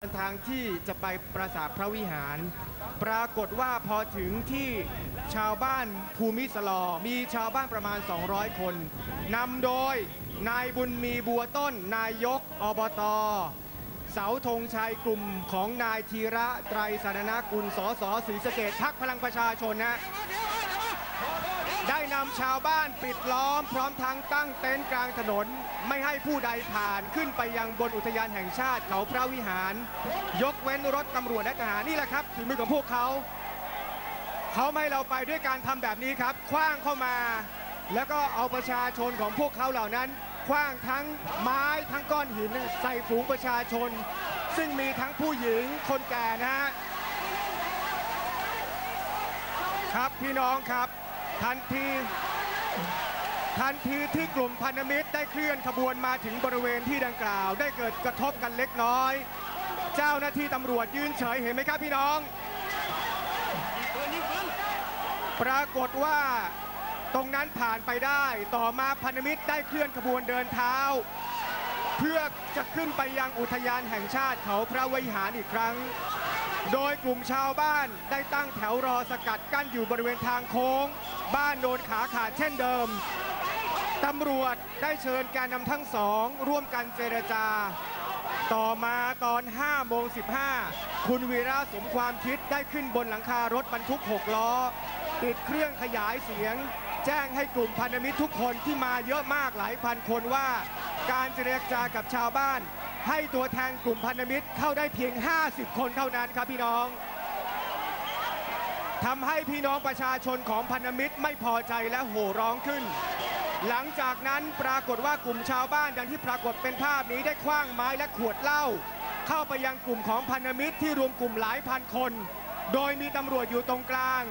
เดินทางที่จะไปปราสาทพระวิหาร ปรากฏว่าพอถึงที่ชาวบ้านภูมิสลอ มีชาวบ้านประมาณ 200 คนนำโดยนายบุญมีบัวต้น นายกอบตเสาธงชัยกลุ่มของนายธีระไตรสารณกุลสสศรีสะเกดพักพลังประชาชนนะ ได้นำชาวบ้านปิดล้อม พร้อมทั้งตั้งเต็นท์กลางถนน ไม่ให้ผู้ใดผ่านขึ้นไปยังบนอุทยานแห่งชาติเขาพระวิหาร ยกเว้นรถตำรวจและทหารนี่แหละครับฝีมือของพวกเขา เขาไม่เราไปด้วยการทำแบบนี้ครับคว้างเข้ามา แล้วก็เอาประชาชนของพวกเขาเหล่านั้นคว้างทั้งไม้ทั้งก้อนหินใส่ฝูงประชาชน ซึ่งมีทั้งผู้หญิงคนแก่นะฮะครับพี่น้องครับ ทันทีทันทีที่กลุ่มพันธมิตรได้เคลื่อนขบวนมาถึงบริเวณที่ดังกล่าว ได้เกิดกระทบกันเล็กน้อย เจ้าหน้าที่ตำรวจยืนเฉยเห็นไหมครับพี่น้อง ปรากฏว่าตรงนั้นผ่านไปได้ต่อมาพันธมิตรได้เคลื่อนขบวนเดินเท้า เพื่อจะขึ้นไปยังอุทยานแห่งชาติเขาพระวิหารอีกครั้ง โดยกลุ่มชาวบ้านได้ตั้งแถวรอสกัดกั้นอยู่บริเวณทางโค้ง บ้านโดนขาขาดเช่นเดิมตำรวจได้เชิญแกนนำทั้งสองร่วมกันเจรจา ต่อมาตอน5โมง15 คุณวีระสมความคิดได้ขึ้นบนหลังคารถบรรทุก 6 ล้อ ติดเครื่องขยายเสียง แจ้งให้กลุ่มพันธมิตรทุกคนที่มาเยอะมากหลายพันคนว่า การเจรจากับชาวบ้าน ให้ตัวแทนกลุ่มพันธมิตรเข้าได้เพียง 50 คนเท่านั้นครับพี่น้องทำให้พี่น้องประชาชนของพันธมิตรไม่พอใจและโห่ร้องขึ้น หลังจากนั้นปรากฏว่ากลุ่มชาวบ้านอย่างที่ปรากฏเป็นภาพนี้ได้คว้างไม้และขวดเหล้าเข้าไปยังกลุ่มของพันธมิตรที่รวมกลุ่มหลายพันคน โดยมีตำรวจอยู่ตรงกลาง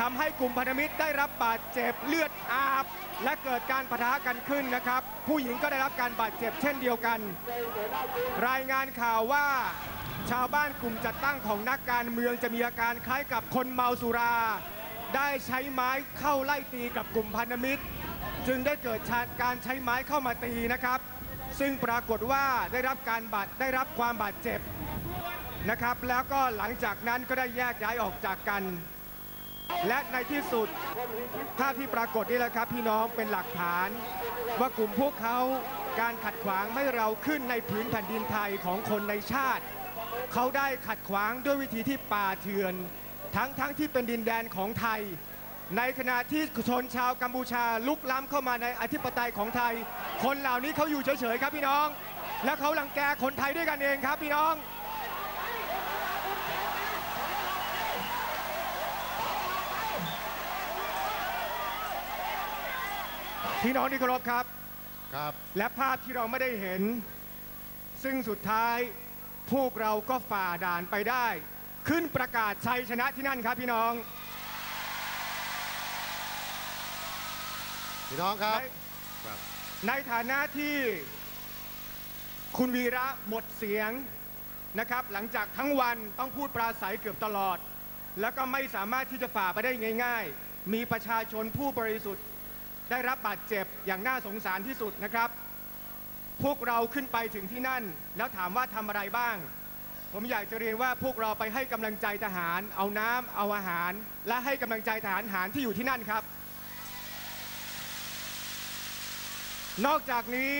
ทำให้กลุ่มพันธมิตรได้รับบาดเจ็บเลือดอาบ และเกิดการปะทะกันขึ้นนะครับ ผู้หญิงก็ได้รับการบาดเจ็บเช่นเดียวกัน รายงานข่าวว่า ชาวบ้านกลุ่มจัดตั้งของนักการเมืองจะมีอาการคล้ายกับคนเมาสุรา ได้ใช้ไม้เข้าไล่ตีกับกลุ่มพันธมิตร จึงได้เกิดการใช้ไม้เข้ามาตีนะครับ ซึ่งปรากฏว่าได้รับการบาดได้รับความบาดเจ็บนะครับ แล้วก็หลังจากนั้นก็ได้แยกย้ายออกจากกัน และในที่สุดภาพที่ปรากฏนี่แหละครับ พี่น้องเป็นหลักฐาน ว่ากลุ่มพวกเขาการขัดขวางไม่เราขึ้นในพื้นแผ่นดินไทยของคนในชาติ เขาได้ขัดขวางด้วยวิธีที่ป่าเถื่อน ทั้งทั้งที่เป็นดินแดนของไทย ในขณะที่ชนชาวกัมพูชาลุกล้ำเข้ามาในอธิปไตยของไทย คนเหล่านี้เขาอยู่เฉยๆครับพี่น้อง และเขาลังแกคนไทยด้วยกันเองครับพี่น้อง พี่น้องที่เคารพครับ ครับ และภาพที่เราไม่ได้เห็น ซึ่งสุดท้ายพวกเราก็ฝ่าด่านไปได้ ขึ้นประกาศชัยชนะที่นั่นครับพี่น้อง พี่น้องครับในครับ ในฐานะที่คุณวีระหมดเสียงนะครับ หลังจากทั้งวันต้องพูดปราศัยเกือบตลอด แล้วก็ไม่สามารถที่จะฝ่าไปได้ง่าย ๆ มีประชาชนผู้บริสุทธิ์ ได้รับบาดเจ็บอย่างน่าสงสารที่สุดนะครับ พวกเราขึ้นไปถึงที่นั่น แล้วถามว่าทำอะไรบ้าง ผมอยากจะเรียนว่าพวกเราไปให้กำลังใจทหาร เอาน้ำเอาอาหาร และให้กำลังใจทหารหารที่อยู่ที่นั่นครับ นอกจากนี้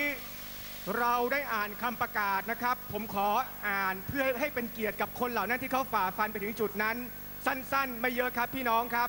เราได้อ่านคำประกาศนะครับ ผมขออ่านเพื่อให้เป็นเกียรติกับคนเหล่านั้นที่เขาฝ่าฟันไปถึงจุดนั้น สั้นๆ ไม่เยอะครับพี่น้องครับ